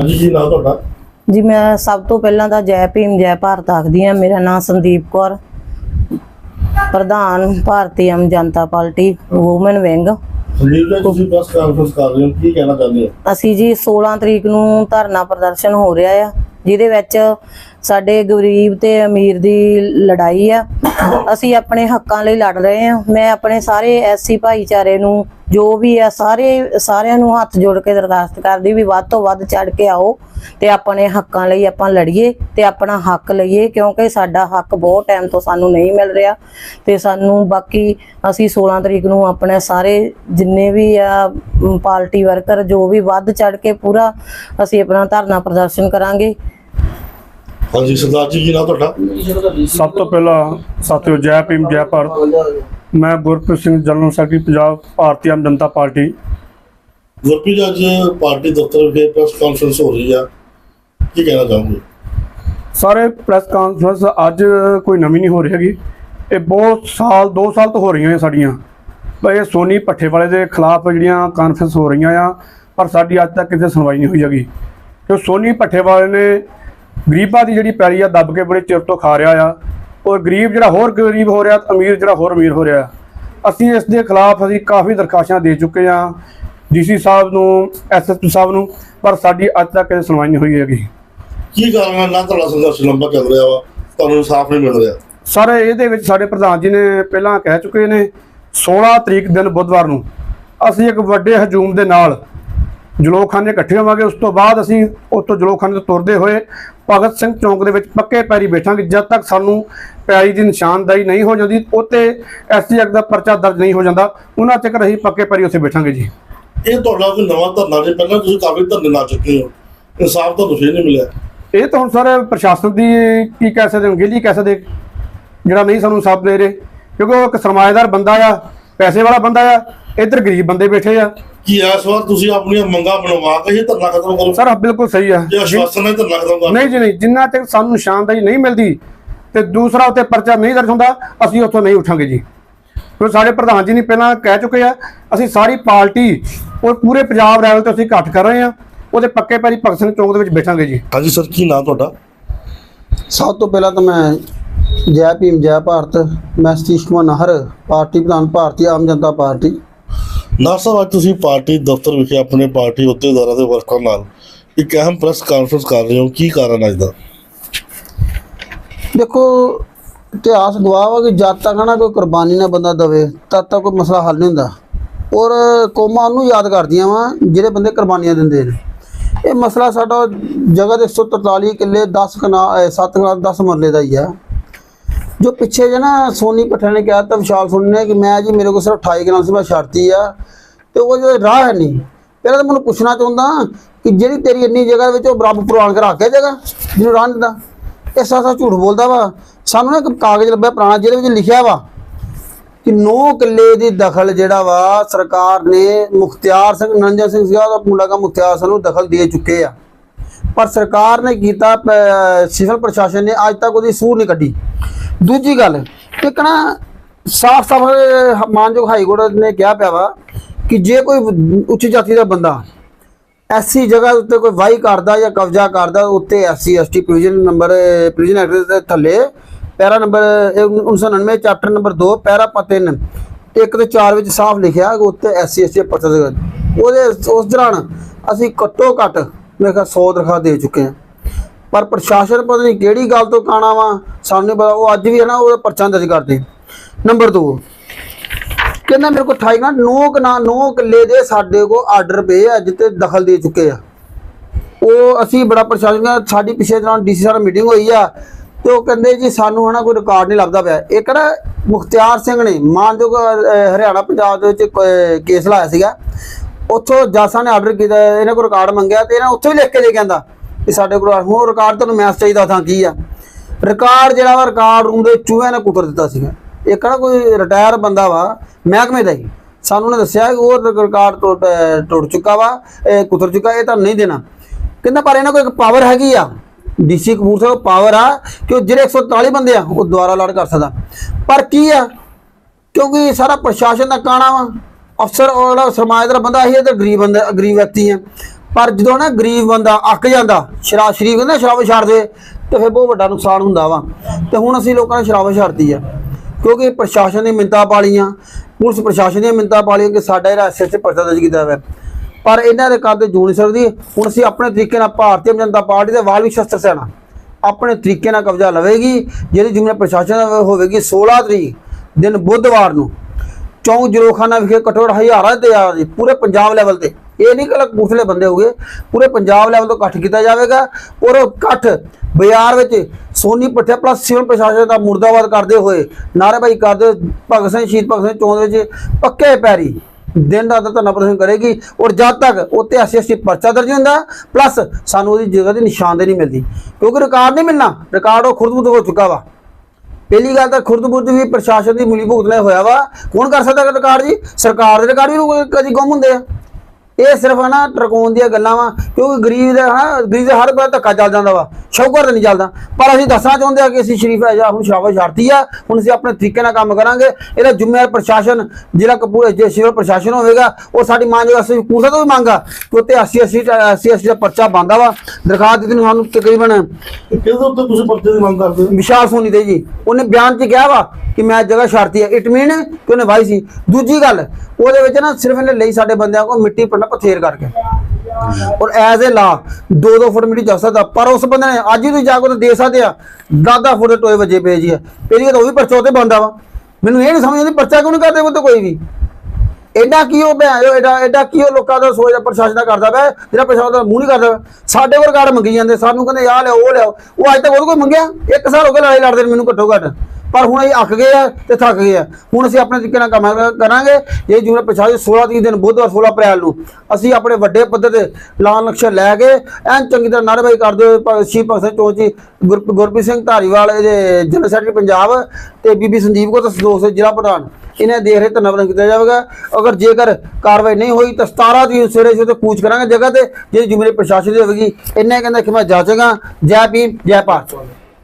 ਹਾਂਜੀ ਜੀ ਨਾ ਤੁਹਾਡਾ? ਜੀ ਮੈਂ ਸਭ ਤੋਂ ਪਹਿਲਾਂ ਤਾਂ ਜੈ ਭੀਮ ਜੈ ਭਾਰਤ ਆਖਦੀ ਹਾਂ। ਮੇਰਾ ਨਾਮ ਸੰਦੀਪ ਕੌਰ। ਪ੍ਰਧਾਨ Bharti Aam Janta party woman wing. Sanjeev ji ਤੁਸੀਂ ਪ੍ਰੈਸ ਕਾਨਫਰੰਸ ਕਰ ਰਹੇ ਹੋ। ਕੀ ਕਹਿਣਾ ਚਾਹੁੰਦੇ ਹੋ? ਅਸੀਂ ਜੀ 16 ਤਰੀਕ ਨੂੰ ਧਰਨਾ ਪ੍ਰਦਰਸ਼ਨ ਹੋ ਰਿਹਾ ਆ ਜਿਹਦੇ ਵਿੱਚ ਸਾਡੇ ਗਰੀਬ ਤੇ ਅਮੀਰ ਦੀ ਲੜਾਈ ਆ। ਅਸੀਂ ਆਪਣੇ ਹੱਕਾਂ ਲਈ ਲੜ ਰਹੇ ਹਾਂ। ਮੈਂ ਆਪਣੇ ਸਾਰੇ ਐਸਸੀ ਭਾਈਚਾਰੇ ਨੂੰ, ਜੋ ਵੀ ਆ, ਸਾਰੇ, ਸਾਰਿਆਂ ਨੂੰ ਹੱਥ ਜੋੜ ਕੇ ਦਰਖਾਸਤ ਕਰਦੀ ਵੀ ਵੱਧ ਤੋਂ ਵੱਧ ਚੜ ਕੇ ਆਓ ਤੇ ਆਪਣੇ ਹੱਕਾਂ ਲਈ ਆਪਾਂ ਲੜੀਏ ਤੇ ਆਪਣਾ ਹੱਕ ਲਈਏ, ਕਿਉਂਕਿ ਸਾਡਾ ਹੱਕ ਬਹੁਤ ਟਾਈਮ ਤੋਂ ਸਾਨੂੰ ਨਹੀਂ ਮਿਲ ਰਿਹਾ। ਤੇ ਸਾਨੂੰ ਬਾਕੀ ਅਸੀਂ 16 ਤਰੀਕ ਨੂੰ ਆਪਣੇ ਸਾਰੇ ਜਿੰਨੇ ਵੀ ਆ ਪਾਰਟੀ ਵਰਕਰ, ਜੋ ਵੀ ਵੱਧ ਚੜ ਕੇ ਪੂਰਾ ਅਸੀਂ ਆਪਣਾ ਧਰਨਾ ਪ੍ਰਦਰਸ਼ਨ ਕਰਾਂਗੇ। ਹਾਂਜੀ ਸਰਦਾਰ ਜੀ ਕੀ ਨਾ ਤੁਹਾਡਾ? ਸਭ ਤੋਂ ਪਹਿਲਾਂ ਸਾਥੀਓ ਜੈ ਭੀਮ ਜੈ ਭਾਰਤ। ਮੈਂ Gurpreet Singh general secretary Punjab Bharti Aam Janta party. Gurpreet ਅੱਜ ਪਾਰਟੀ ਦਫ਼ਤਰ ਵਿਖੇ ਪ੍ਰੈਸ ਕਾਨਫਰੰਸ ਹੋ ਰਹੀ ਆ। ਕੀ ਕਹਿਣਾ ਚਾਹੋਗੇ? ਸਾਰੇ ਪ੍ਰੈਸ ਕਾਨਫਰੰਸ ਅੱਜ ਕੋਈ ਨਵੀਂ ਨਹੀਂ ਹੋ ਰਹੀ ਹੈਗੀ। ਇਹ ਬਹੁਤ ਸਾਲ 2 ਸਾਲ ਤੋਂ ਹੋ ਰਹੀਆਂ ਨੇ ਸਾਡੀਆਂ। ਪਰ ਇਹ ਸੋਨੀ ਪੱਠੇ ਵਾਲੇ ਦੇ ਖਿਲਾਫ ਜਿਹੜੀਆਂ ਕਾਨਫਰੰਸ ਹੋ ਰਹੀਆਂ ਆ ਪਰ ਸਾਡੀ ਅੱਜ ਤੱਕ ਕਿਸੇ ਸੁਣਵਾਈ ਨਹੀਂ ਹੋਈ ਹੈਗੀ। ਕਿ ਸੋਨੀ ਪੱਠੇ ਵਾਲੇ ਨੇ ਗਰੀਬਾਂ ਦੀ ਜਿਹੜੀ ਪੈਲੀ ਆ ਦੱਬ ਕੇ ਬੜੇ ਚਿਰ ਤੋਂ ਖਾ ਰਿਹਾ ਆ। ਔਰ ਗਰੀਬ ਜਿਹੜਾ ਹੋਰ ਗਰੀਬ ਹੋ ਰਿਹਾ ਅਮੀਰ ਜਿਹੜਾ ਹੋਰ ਅਮੀਰ ਹੋ ਰਿਹਾ। ਅਸੀਂ ਇਸ ਦੇ ਖਿਲਾਫ ਅਸੀਂ ਕਾਫੀ ਦਰਖਾਸਤਾਂ ਦੇ ਚੁੱਕੇ ਆ ਡੀਸੀ ਸਾਹਿਬ ਨੂੰ ਐਸਐਸਪੀ ਸਾਹਿਬ ਨੂੰ ਪਰ ਸਾਡੀ ਅੱਜ ਤੱਕ ਕਿਸੇ ਸੁਣਵਾਈ ਨਹੀਂ ਹੋਈ ਹੈਗੀ। ਕੀ ਕਾਰਨ ਹੈ? ਨਾ ਤੁਹਾਡਾ ਸੰਘਰਸ਼ ਲੰਬਾ ਚੱਲ ਰਿਹਾ ਵਾ। ਤੁਹਾਨੂੰ ਇਨਸਾਫ ਨਹੀਂ ਮਿਲ ਰਿਹਾ। ਸਰ ਇਹਦੇ ਵਿੱਚ ਸਾਡੇ ਪ੍ਰਧਾਨ ਜੀ ਨੇ ਪਹਿਲਾਂ ਕਹਿ ਚੁੱਕੇ ਨੇ 16 ਤਰੀਕ ਦਿਨ ਬੁੱਧਵਾਰ ਨੂੰ ਅਸੀਂ ਇੱਕ ਵੱਡੇ ਹਜੂਮ ਦੇ ਨਾਲ ਜਲੋਖਾਨੇ ਇਕੱਠੇ ਹੋਵਾਂਗੇ ਉਸ ਤੋਂ ਬਾਅਦ ਅਸੀਂ ਉਸ ਤੋਂ ਜਲੋਖਾਨੇ ਤੋਂ ਤੁਰਦੇ ਹੋਏ ਭਗਤ ਸਿੰਘ ਚੌਂਕ ਦੇ ਵਿੱਚ ਪੱਕੇ ਪੈਰੀ ਬੈਠਾਂਗੇ ਜਦ ਤੱਕ ਸਾਨੂੰ ਪੈਰੀ ਦੀ ਨਿਸ਼ਾਨਦਾਈ ਨਹੀਂ ਹੋ ਜਾਂਦੀ ਉੱਤੇ ਐਸਟੀ ਐਕਟ ਦਾ ਪਰਚਾ ਦਰਜ ਨਹੀਂ ਹੋ ਜਾਂਦਾ ਉਹਨਾਂ ਚੱਕਰ ਅਸੀਂ ਪੱਕੇ ਪੈਰੀ ਉੱਥੇ ਬੈਠਾਂਗੇ ਜੀ। ਇਹ ਤੁਹਾਡਾ ਕੋਈ ਨਵਾਂ ਧਰਨਾ ਜੇ ਪਹਿਲਾਂ ਤੁਸੀਂ ਕਾਫੀ ਧਰਨੇ ਲਾ ਚੁੱਕੇ ਹੋ ਇਨਸਾਫ ਤੁਹਾਨੂੰ ਫੇਰ ਨਹੀਂ ਮਿਲਿਆ। ਇਹ ਤਾਂ ਹੁਣ ਸਰ ਪ੍ਰਸ਼ਾਸਨ ਦੀ ਕੀ ਕਹਿ ਸਕਦੇ ਅੰਗੇਲੀ ਕਹਿ ਸਕਦੇ ਜਿਹੜਾ ਨਹੀਂ ਸਾਨੂੰ ਇਨਸਾਫ ਦੇ ਰਹੇ ਕਿਉਂਕਿ ਉਹ ਇੱਕ ਸਰਮਾਏਦਾਰ ਬੰਦਾ ਆ ਪੈਸੇ ਵਾਲਾ ਬੰਦਾ ਆ ਇੱਧਰ ਗਰੀਬ ਬੰਦੇ ਬੈਠੇ ਆ ਕੀ ਇਸ ਵਾਰ ਤੁਸੀਂ ਆਪਣੀਆਂ ਮੰਗਾਂ ਬਣਵਾ ਕੇ ਹੀ ਧਰਨਾ ਖਤਮ ਕਰੋ। ਸਰ ਬਿਲਕੁਲ ਸਹੀ ਆ। ਜੇ ਆਸ਼ਵਾਸਨ ਹੈ ਧਰਨਾ ਖਤਮ ਕਰ ਨਹੀਂ ਜੀ ਨਹੀਂ ਜਿੰਨਾ ਤੱਕ ਸਾਨੂੰ ਨਿਸ਼ਾਨਦਾਈ ਨਹੀਂ ਮਿਲਦੀ ਤੇ ਦੂਸਰਾ ਉੱਤੇ ਪਰਚਾ ਨਹੀਂ ਦਰਜ ਹੁੰਦਾ ਅਸੀਂ ਉੱਥੋਂ ਨਹੀਂ ਉਠਾਂਗੇ ਜੀ। ਕਿਉਂਕਿ ਸਾਡੇ ਪ੍ਰਧਾਨ ਜੀ ਨੇ ਪਹਿਲਾਂ ਕਹਿ ਚੁੱਕੇ ਆ ਅਸੀਂ ਸਾਰੀ ਪਾਰਟੀ ਔਰ ਪੂਰੇ ਪੰਜਾਬ ਲੈਵਲ ਤੇ ਅਸੀਂ ਇਕੱਠ ਕਰ ਰਹੇ ਆ ਉਹਦੇ ਪੱਕੇ ਪੈਰੀ ਭਗਤ ਸਿੰਘ ਚੌਂਕ ਦੇ ਵਿੱਚ ਬੈਠਾਂਗੇ ਜੀ। ਹਾਂਜੀ ਸਰ ਕੀ ਨਾਂ ਤੁਹਾਡਾ? ਸਭ ਤੋਂ ਪਹਿਲਾਂ ਤਾਂ ਮੈਂ ਜੈ ਭੀਮ ਜੈ ਭਾਰਤ ਮੈਂ ਸਤੀਸ਼ ਕੁਮਾਰ ਨਾਹਰ ਪਾਰਟੀ ਪ੍ਰਧਾਨ ਭਾਰਤੀ ਆਮ ਜਨਤਾ ਪਾਰਟੀ। ਨਾ ਅੱਜ ਤੁਸੀਂ ਪਾਰਟੀ ਦਫ਼ਤਰ ਵਿਖੇ ਆਪਣੇ ਪਾਰਟੀ ਅਹੁਦੇਦਾਰਾਂ ਦੇ ਵਰਕਰਾਂ ਨਾਲ ਇੱਕ ਅਹਿਮ ਪ੍ਰੈਸ ਕਾਨਫਰੰਸ ਕਰ ਰਹੇ ਹੋ। ਕੀ ਕਾਰਨ ਅੱਜ ਦਾ ਦੇਖੋ, ਇਤਿਹਾਸ ਗਵਾਹ ਵਾ ਕਿ ਜਦ ਤੱਕ ਨਾ ਕੋਈ ਕੁਰਬਾਨੀ ਨਾ ਬੰਦਾ ਦਵੇ, ਤਦ ਤੱਕ ਕੋਈ ਮਸਲਾ ਹੱਲ ਨਹੀਂ ਹੁੰਦਾ। ਔਰ ਕੌਮਾਂ ਨੂੰ ਯਾਦ ਕਰਦੀਆਂ ਵਾ, ਜਿਹੜੇ ਬੰਦੇ ਕੁਰਬਾਨੀਆਂ ਦਿੰਦੇ ਨੇ। ਇਹ ਮਸਲਾ ਸਾਡਾ ਜਗ੍ਹਾ ਦੇ 143 ਕਿੱਲੇ 10 ਕਨਾ 7 ਕਨਾ 10 ਮਰਲੇ ਦਾ ਹੀ ਆ। ਜੋ ਪਿੱਛੇ ਜੇ ਨਾ ਸੋਨੀ ਪਠਾਣ ਨੇ ਕਿਹਾ ਤਾਂ ਵਿਸ਼ਾਲ ਸੋਨੀ ਨੇ ਕਿ ਮੈਂ ਜੀ ਮੇਰੇ ਕੋਲ ਸਿਰਫ 28 ਕਨਾਲ ਸੀ, ਮੈਂ ਛੱਡਤੀ ਆ। ਤੇ ਉਹ ਜਿਹੜਾ ਰਾਹ ਹੈ ਨਹੀਂ। ਪਹਿਲਾਂ ਤਾਂ ਮੈਨੂੰ ਪੁੱਛਣਾ ਚਾਹੁੰਦਾ ਕਿ ਜਿਹੜੀ ਤੇਰੀ ਇੰਨੀ ਜਗ੍ਹਾ ਵਿੱਚ ਉਹ ਬਰਾਬਰ ਪੁਰਾਣ ਕੇ ਜਗ੍ਹਾ, ਜਿਹਨੂੰ ਰਾਹ ਦਿੰਦਾ। ਇਹ ਸਾਸਾ ਝੂਠ ਬੋਲਦਾ ਵਾ। ਸਾਨੂੰ ਨਾ ਇੱਕ ਕਾਗਜ਼ ਲੱਭਿਆ ਪੁਰਾਣਾ, ਜਿਹਦੇ ਵਿੱਚ ਲਿਖਿਆ ਵਾ ਕਿ 9 ਕਿੱਲੇ ਦੀ ਦਖਲ ਜਿਹੜਾ ਵਾ ਸਰਕਾਰ ਨੇ ਮੁਖਤਿਆਰ ਸਿੰਘ ਨੰਜਨ ਸਿੰਘ ਸੀਗਾ, ਉਹਦਾ ਮੁੰਡਾ ਕਾ ਮੁਖਤਿਆਰ ਸਿੰਘ ਨੂੰ ਦਖਲ ਦੇ ਚੁੱਕੇ ਆ। ਪਰ ਸਰਕਾਰ ਨੇ ਕੀਤਾ ਸਿਵਲ ਪ੍ਰਸ਼ਾਸਨ ਨੇ ਅੱਜ ਤੱਕ ਉਹਦੀ ਸੂਹ ਨਹੀਂ ਕੱਢੀ। ਦੂਜੀ ਗੱਲ, ਇੱਕ ਨਾ ਸਾਫ਼ ਸਾਫ਼ ਮਾਨਯੋਗ ਹਾਈ ਕੋਰਟ ਨੇ ਕਿਹਾ ਪਿਆ ਵਾ ਕਿ ਜੇ ਕੋਈ ਉੱਚ ਜਾਤੀ ਦਾ ਬੰਦਾ ਐਸੀ ਜਗ੍ਹਾ ਉੱਤੇ ਕੋਈ ਵਾਈ ਕਰਦਾ ਜਾਂ ਕਬਜ਼ਾ ਕਰਦਾ, ਉੱਤੇ SC ST provision number, provision act ਦੇ ਥੱਲੇ, para number 1999 chapter number 2 para ਪ 3 ਇੱਕ ਤੇ 4 ਵਿੱਚ ਸਾਫ਼ ਲਿਖਿਆ ਕਿ ਉੱਤੇ ਐਸਸੀ ਐਸਟੀ ਪਰਚਾ ਦੇ ਉਹਦੇ, ਉਸ ਦੌਰਾਨ ਅਸੀਂ ਘੱਟੋ ਘੱਟ, ਮੇਰੇ ਖਿਆਲ 100 ਦਰਖਾਸਤ ਦੇ ਚੁੱਕੇ ਹਾਂ। ਪਰ ਪ੍ਰਸ਼ਾਸਨ ਪਤਾ ਨਹੀਂ ਕਿਹੜੀ ਗੱਲ ਤੋਂ ਕਾਣਾ ਵਾ, ਸਾਨੂੰ ਨਹੀਂ ਪਤਾ, ਉਹ ਅੱਜ ਵੀ ਹੈ ਨਾ, ਉਹ ਪਰਚਾ ਦਰਜ ਕਰਦੇ। ਨੰਬਰ 2 ਕਹਿੰਦਾ ਮੇਰੇ ਕੋਲ 28 ਨਾ 9 ਕਨਾ 9 ਕਿੱਲੇ ਦੇ ਸਾਡੇ ਕੋਲ ਆਰਡਰ ਪਏ ਆ ਜਿੱਤੇ ਦਖਲ ਦੇ ਚੁੱਕੇ ਆ। ਉਹ ਅਸੀਂ ਬੜਾ ਪ੍ਰਸ਼ਾਸਨ ਸਾਡੀ ਪਿਛਲੇ ਦੌਰਾਨ ਡੀਸੀ ਸਾਹਿਬ ਮੀਟਿੰਗ ਹੋਈ ਆ, ਤੇ ਉਹ ਕਹਿੰਦੇ ਜੀ ਸਾਨੂੰ ਹਨਾ ਕੋਈ ਰਿਕਾਰਡ ਨਹੀਂ ਲੱਭਦਾ ਪਿਆ। ਇਹ ਨਾ ਮੁਖਤਿਆਰ ਸਿੰਘ ਨੇ, ਮਾਨਯੋਗ ਹਰਿਆਣਾ ਪੰਜਾਬ ਦੇ ਵਿੱਚ ਕੇਸ ਲਾਇਆ ਸੀਗਾ। ਉੱਥੋਂ ਜਾਸਾਂ ਨੇ ਆਰਡਰ ਕੀਤਾ, ਇਹਨਾਂ ਕੋਲ ਰਿਕਾਰਡ ਮੰਗਿਆ ਤੇ ਇਹਨਾਂ ਉੱਥੇ ਵੀ ਲਿਖ ਕੇ ਦੇ ਕਹਿੰਦਾ ਕਿ ਸਾਡੇ ਕੋਲ ਹੁਣ ਰਿਕਾਰਡ ਤੁਹਾਨੂੰ ਮੈਸ ਚਾਹੀਦਾ ਤਾਂ ਕੀ ਆ। ਰਿਕਾਰਡ ਜਿਹੜਾ ਵਾ ਰਿਕਾਰਡ ਰੂਮ ਦੇ ਨੇ ਕੁਤਰ ਦਿੱਤਾ ਸੀਗਾ। ਇੱਕ ਨਾ ਕੋਈ ਰਿਟਾਇਰ ਬੰਦਾ ਵਾ? ਮਹਿਕਮੇ ਦਾ ਹੀ। ਸਾਨੂੰ ਉਹਨੇ ਦੱਸਿਆ ਕਿ ਉਹ ਰਿਕਾਰਡ ਟੁੱਟ ਟੁੱਟ ਚੁੱਕਾ ਵਾ, ਇਹ ਕੁਤਰ ਚੁੱਕਾ, ਇਹ ਤਾਂ ਨਹੀਂ ਦੇਣਾ। ਕਹਿੰਦਾ, ਪਰ ਇਹਨਾਂ ਕੋਲ ਇੱਕ ਪਾਵਰ ਹੈਗੀ ਆ। ਡੀਸੀ ਕਪੂਰਥਲਾ ਕੋਲ ਪਾਵਰ ਆ ਕਿ ਉਹ ਜਿਹੜੇ 144 ਬੰਦੇ ਆ, ਉਹ ਦੁਆਰਾ ਲੜ ਕਰ ਸਕਦਾ। ਪਰ ਕੀ ਆ? ਕਿਉਂਕਿ ਸਾਰਾ ਪ੍ਰਸ਼ਾਸਨ ਦਾ ਕਾਣਾ ਵਾ। ਅਫਸਰ, ਉਹ ਜਿਹੜਾ ਬੰਦਾ ਹੀ ਤੇ ਗਰੀਬ ਬੰਦਾ, ਗਰੀਬ ਵਿਅਕਤੀ ਆ। ਪਰ ਜਦੋਂ ਨਾ ਗਰੀਬ ਬੰਦਾ ਅੱਕ ਜਾਂਦਾ, ਸ਼ਰਾਬ ਸ਼ਰੀਫ ਕਹਿੰਦਾ ਸ਼ਰਾਬ ਛੱਡ ਦੇ, ਤੇ ਫਿਰ ਬਹੁਤ ਵੱਡਾ ਨੁਕਸਾਨ ਹੁੰਦਾ ਵਾ। ਤੇ ਹੁਣ ਅਸੀਂ ਲੋਕਾਂ ਨੇ ਸ਼ਰਾਬ ਛੱਡਤੀ ਆ। ਕਿਉਂਕਿ ਪ੍ਰਸ਼ਾਸਨ ਨੇ ਮਿੰਤਾ ਪਾਲੀਆਂ, ਪੁਲਿਸ ਪ੍ਰਸ਼ਾਸਨ ਦੀਆਂ ਮਿੰਤਾ ਪਾਲੀਆਂ ਕਿ ਸਾਡਾ ਇਹਦਾ ਐਸਐਸ ਪਰਚਾ ਦਰਜ ਕੀਤਾ ਹੋਇਆ। ਪਰ ਇਹਨਾਂ ਦੇ ਕੰਮ ਜੂ ਨਹੀਂ ਸਕਦੀ। ਹੁਣ ਅਸੀਂ ਆਪਣੇ ਤਰੀਕੇ ਨਾਲ ਭਾਰਤੀ ਜਨਤਾ ਪਾਰਟੀ ਦੇ ਵਾਲ ਸ਼ਸਤਰ ਸੈਨਾ ਆਪਣੇ ਤਰੀਕੇ ਨਾਲ ਕਬਜ਼ਾ ਲਵੇਗੀ, ਜਿਹੜੀ ਜਿਵੇਂ ਪ੍ਰਸ਼ਾਸਨ ਹੋਵੇਗੀ 16 ਤਰੀਕ, ਦਿਨ ਬੁੱਧਵਾਰ ਨੂੰ। ਚੌਂਕ ਜਰੋਖਾਨਾ ਵਿਖੇ ਕਟੋਰ ਹਜ਼ਾਰਾਂ ਤੇ ਆ ਜੀ ਪੂਰੇ ਪੰਜਾਬ ਲੈਵਲ ਤੇ। ਇਹ ਨਹੀਂ ਕਿ ਕਪੂਰਥਲੇ ਬੰਦੇ ਹੋਗੇ, ਪੂਰੇ ਪੰਜਾਬ ਲੈਵਲ ਤੋਂ ਇਕੱਠ ਕੀਤਾ ਜਾਵੇਗਾ ਔਰ ਉਹ ਇਕੱਠ ਬਾਜ਼ਾਰ ਵਿੱਚ ਸੋਨੀ ਪੱਠਿਆ ਪਲੱਸ ਸਿਵਲ ਪ੍ਰਸ਼ਾਸਨ ਦਾ ਮੁਰਦਾਬਾਦ ਕਰਦੇ ਹੋਏ ਨਾਅਰੇਬਾਜ਼ੀ ਕਰਦੇ ਭਗਤ ਸਿੰਘ, ਸ਼ਹੀਦ ਭਗਤ ਸਿੰਘ ਚੌਂਕ ਵਿੱਚ ਪੱਕੇ ਪੈਰੀ ਦਿਨ ਰਾਤ ਧਰਨਾ ਪ੍ਰਦਰਸ਼ਨ ਕਰੇਗੀ ਔਰ ਜਦ ਤੱਕ ਉੱਤੇ ਐਸਸੀ ਐਸਟੀ ਪਰਚਾ ਦਰਜ ਹੁੰਦਾ ਪਲੱਸ ਸਾਨੂੰ ਉਹਦੀ ਜਗ੍ਹਾ ਦੀ ਨਿਸ਼ਾਨਦੇਹੀ ਨਹੀਂ ਮਿਲਦੀ, ਕਿਉਂਕਿ ਰਿਕਾਰਡ ਨਹੀਂ ਮਿਲਣਾ ਰਿਕਾਰਡ ਉਹ ਖੁਰਦ ਹੋ ਚੁੱਕਾ ਵਾ। ਪਹਿਲੀ ਗੱਲ ਤਾਂ ਖੁਰਦ-ਬੁਰਦ ਵੀ ਪ੍ਰਸ਼ਾਸਨ ਦੀ ਮਿਲੀ ਭੁਗਤ ਨਾਲ ਹੋਇਆ ਵਾ, ਕੌਣ ਕਰ ਸਕਦਾ ਰਿਕਾਰਡ ਜੀ? ਸਰਕਾਰ ਦੇ ਰਿਕਾਰਡ ਵੀ ਕਦੀ ਗੁੰਮ ਹੁੰਦੇ ਆ। ਇਹ ਸਿਰਫ ਹਨਾ ਟਰਕੋਨ ਦੀਆਂ ਗੱਲਾਂ ਵਾ ਕਿਉਂਕਿ ਗਰੀਬ ਦੇ ਹਨਾ ਗਰੀਬ ਦੇ ਹਰ ਬਾਰ ਧੱਕਾ ਚੱਲ ਜਾਂਦਾ ਵਾ ਸ਼ੌਕਰ ਤੇ ਨਹੀਂ ਚੱਲਦਾ। ਪਰ ਅਸੀਂ ਦੱਸਣਾ ਚਾਹੁੰਦੇ ਆ ਕਿ ਅਸੀਂ ਸ਼ਰੀਫ ਹੈ ਜਾਂ ਹੁਣ ਸ਼ਾਬਾਸ਼ ਛੱਡਤੀ ਆ ਹੁਣ ਅਸੀਂ ਆਪਣੇ ਤਰੀਕੇ ਨਾਲ ਕੰਮ ਕਰਾਂਗੇ। ਇਹਦਾ ਜ਼ਿੰਮੇਵਾਰ ਪ੍ਰਸ਼ਾਸਨ ਜਿਹੜਾ ਕਪੂਰ ਜੇ ਸਿਵਲ ਪ੍ਰਸ਼ਾਸਨ ਹੋਵੇਗਾ ਉਹ ਸਾਡੀ ਮੰਗ ਅਸੀਂ ਪੂਸਾ ਤੋਂ ਵੀ ਮੰਗਾ ਕਿ ਉੱਤੇ 80 80 80 80 ਦਾ ਪਰਚਾ ਬੰਦਾ ਵਾ। ਦਰਖਾਸਤ ਦਿੱਤੀ ਨੂੰ ਸਾਨੂੰ ਤਕਰੀਬਨ ਕਿਹਦੇ ਉੱਤੇ ਤੁਸੀਂ ਪਰਚੇ ਦੀ ਮੰਗ ਕਰਦੇ ਹੋ? ਵਿਸ਼ਾਲ ਸੋਨੀ ਦੇ ਜੀ ਉਹਨੇ ਬਿਆਨ 'ਚ ਕਿਹਾ ਵਾ ਕਿ ਮੈਂ ਜਗ੍ਹਾ ਛੱਡਤੀ ਹੈ ਇਟ ਮੀਨ ਕਿ ਉਹਨੇ ਵਾਈ ਸੀ। ਦੂਜੀ ਗੱਲ, ਉਹਦੇ ਵਿੱਚ ਨਾ ਸਿਰਫ ਇਹਨੇ ਲਈ ਸਾਡੇ ਬੰਦਿਆਂ ਕੋਲ ਮਿੱਟੀ ਪੜਨਾ ਪਥੇਰ ਕਰਕੇ। ਔਰ ਐਜ਼ ਅ ਲਾ 2-2 ਫੁੱਟ ਮਿੱਟੀ ਜਾ ਸਕਦਾ। ਪਰ ਉਸ ਬੰਦੇ ਨੇ ਅੱਜ ਹੀ ਤੁਸੀਂ ਜਾ ਕੇ ਦੇ ਸਕਦੇ ਆ। 10-10 ਫੁੱਟ ਦੇ ਟੋਏ ਵੱਜੇ ਪਏ ਜੀ ਆ ਤਾਂ ਉਹ ਵੀ ਪਰਚਾ ਉਹਤੇ ਬੰਦਾ ਵਾ। ਮੈਨੂੰ ਇਹ ਨਹੀਂ ਸਮਝ ਆਉਂਦੀ ਪਰਚਾ ਕਿਉਂ ਨਹੀਂ ਕਰਦੇ ਉਹ ਤੇ ਕੋਈ ਵੀ। ਐਡਾ ਕੀ ਉਹ ਭੈਣ ਐਡਾ ਐਡਾ ਕੀ ਉਹ ਲੋਕਾਂ ਦਾ ਸੋਚ ਪ੍ਰਸ਼ਾਸਨ ਦਾ ਕਰਦਾ ਪਿਆ, ਜਿਹੜਾ ਪ੍ਰਸ਼ਾਸਨ ਦਾ ਮੂੰਹ ਨਹੀਂ ਕਰਦਾ ਪਿਆ। ਸਾਡੇ ਕੋਲ ਕਾਰਡ ਮੰਗੀ ਜਾਂਦੇ, ਸਾਨੂੰ ਕਹਿੰਦੇ ਆਹ ਲਿਆਓ, ਉਹ ਲਿਆਓ। ਉਹ ਅੱਜ ਤੱਕ ਉਹਦੇ ਕੋਲ ਮੰਗਿਆ। ਇੱਕ ਸਾਲ ਹੋ ਗਿਆ ਲੜਾਈ ਲੜਦੇ ਨੂੰ, ਮੈਨੂੰ ਘੱਟੋ ਘੱਟ। ਪਰ ਹੁਣ ਅਸੀਂ ਅੱਕ ਗਏ ਆ ਤੇ ਥੱਕ ਗਏ ਆ। ਹੁਣ ਅਸੀਂ ਆਪਣੇ ਤਰੀਕੇ ਨਾਲ ਕੰਮ ਕਰਾਂਗੇ। ਇਹ ਜਿਵੇਂ ਪ੍ਰਸ਼ਾਸਨ 16 ਤਰੀਕ ਦਿਨ, ਬੁੱਧਵਾਰ 16 ਅਪ੍ਰੈਲ ਨੂੰ ਅਸੀਂ ਆਪਣੇ ਵੱਡੇ ਪੱਧਰ ਤੇ ਲਾਨ ਲਕਸ਼ਯ ਲੈ ਕੇ ਐਨ ਚੰਗੀ ਤਰ੍ਹਾਂ ਨਾਅਰੇਬਾਜ਼ੀ ਕਰਦੇ ਹੋਏ ਭਗਤ ਸ਼ਹੀਦ ਭਗਤ ਸਿੰਘ ਚੌਂਚੀ ਗੁਰ- ਗੁਰਪ੍ਰੀਤ ਸਿੰਘ ਧਾਰੀਵਾਲ, ਇਹਦੇ ਜਨਰਲ ਸੈਕਟਰੀ ਪੰਜਾਬ ਤੇ ਬੀਬੀ ਸੰਦੀਪ ਕੌਰ ਤੇ ਜ਼ਿਲ੍ਹਾ ਪ੍ਰਧਾਨ। ਇਹਨਾਂ ਦੇਖ ਰਹੇ ਧੰਨਾ ਪ੍ਰਦਾਨ ਕੀਤਾ ਜਾਵੇਗਾ। ਅਗਰ ਜੇਕਰ ਕਾਰਵਾਈ ਨਹੀਂ ਹੋਈ ਤਾਂ 17 ਦੀ ਸਵੇਰੇ ਸਵੇਰੇ ਪੂਛ ਕਰਾਂਗੇ ਜਗ੍ਹਾ ਤੇ, ਜਿਹੜੀ ਜ਼ਿੰਮੇਵਾਰੀ ਪ੍ਰਸ਼ਾਸਨ ਦੀ ਹੋਵੇਗੀ। ਇੰਨੇ ਕਹਿੰਦਾ ਕਿ ਮੈਂ ਜਾਚਾਂਗਾ। ਜੈ ਭੀਮ, ਜੈ ਭਾਰਤ।